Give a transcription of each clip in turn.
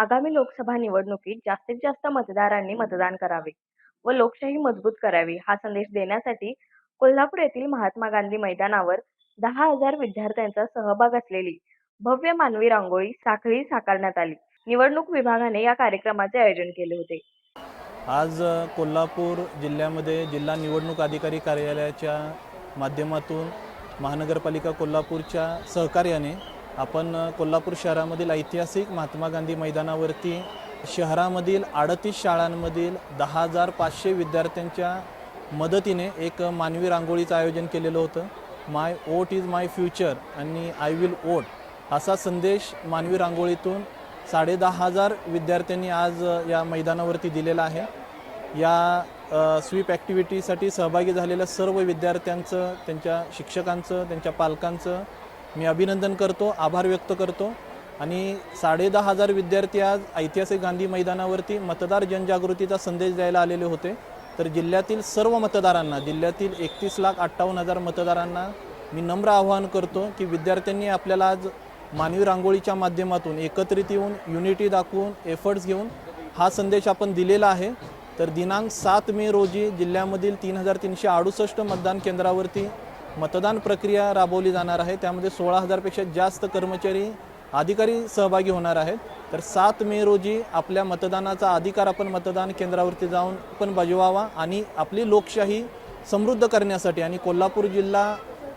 आगामी लोकसभा निवडणुकीत जास्तीत जास्त मतदारांनी मतदान करावे व लोकशाही मजबूत करावी हा संदेश देण्यासाठी कोल्हापूर येथील महात्मा गांधी मैदानावर दहा हजार विद्यार्थ्यांचा सहभाग असलेली भव्य मानवी रांगोळी साखळी साकारण्यात आली. निवडणूक विभागाने या कार्यक्रमाचे आयोजन केले होते. आज कोल्हापूर जिल्ह्यामध्ये जिल्हा निवडणूक अधिकारी कार्यालयाच्या माध्यमातून महानगरपालिका कोल्हापूरच्या सहकार्याने आपण कोल्हापूर शहरामधील ऐतिहासिक महात्मा गांधी मैदानावरती शहरामधील अडतीस शाळांमधील दहा हजार पाचशे विद्यार्थ्यांच्या मदतीने एक मानवी रांगोळीचं आयोजन केलेलं होतं. My vote is my future आणि आय विल ओट असा संदेश मानवी रांगोळीतून साडेदहा हजार विद्यार्थ्यांनी आज या मैदानावरती दिलेला आहे. या स्वीप ॲक्टिव्हिटीसाठी सहभागी झालेल्या सर्व विद्यार्थ्यांचं त्यांच्या शिक्षकांचं त्यांच्या पालकांचं मी अभिनंदन करतो आभार व्यक्त करतो. आणि साडे दहा हजार विद्यार्थी आज ऐतिहासिक गांधी मैदानावरती मतदार जनजागृतीचा संदेश द्यायला आलेले होते. तर जिल्ह्यातील सर्व मतदारांना जिल्ह्यातील एकतीस लाख अठ्ठावन्न हजार मतदारांना मी नम्र आवाहन करतो की विद्यार्थ्यांनी आपल्याला आज मानवी रांगोळीच्या माध्यमातून एकत्रित येऊन युनिटी दाखवून एफर्ट्स घेऊन हा संदेश आपण दिलेला आहे. तर दिनांक सात मे रोजी जिल्ह्यामधील तीन हजार तीनशे अडुसष्ट मतदान केंद्रावरती मतदान प्रक्रिया राबवली जाणार आहे. त्यामध्ये सोळा हजारपेक्षा जास्त कर्मचारी अधिकारी सहभागी होणार आहेत. तर सात मे रोजी आपल्या मतदानाचा अधिकार आपण मतदान केंद्रावरती जाऊन पण बजवावा आणि आपली लोकशाही समृद्ध करण्यासाठी आणि कोल्हापूर जिल्हा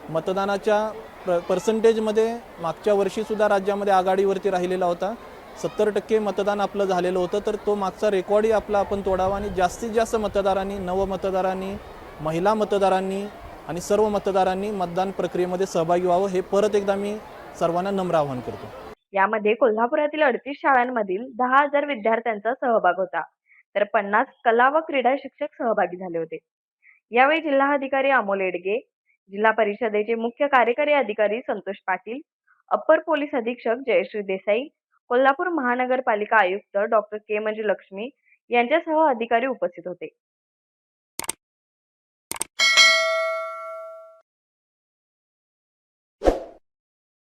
मतदानाच्या प पर्सेंटेजमध्ये मागच्या वर्षीसुद्धा राज्यामध्ये आघाडीवरती राहिलेला होता. सत्तर टक्के मतदान आपलं झालेलं होतं. तर तो मागचा रेकॉर्डही आपला आपण तोडावा आणि जास्तीत जास्त मतदारांनी नवमतदारांनी महिला मतदारांनी आणि सर्व मतदारांनी मतदान प्रक्रियेमध्ये सहभागी व्हावं हे परत एकदा मी सर्वांना नम्र आवाहन करतो. यामध्ये कोल्हापुरातील अडतीस शाळांमधील दहा हजार विद्यार्थ्यांचा सहभाग होता. तर पन्नास कला व क्रीडा शिक्षक सहभागी झाले होते. यावेळी जिल्हाधिकारी अमोल एडगे जिल्हा परिषदेचे मुख्य कार्यकारी अधिकारी संतोष पाटील अप्पर पोलीस अधीक्षक जयश्री देसाई कोल्हापूर महानगरपालिका आयुक्त डॉक्टर के मंजुलक्ष्मी यांच्यासह अधिकारी उपस्थित होते.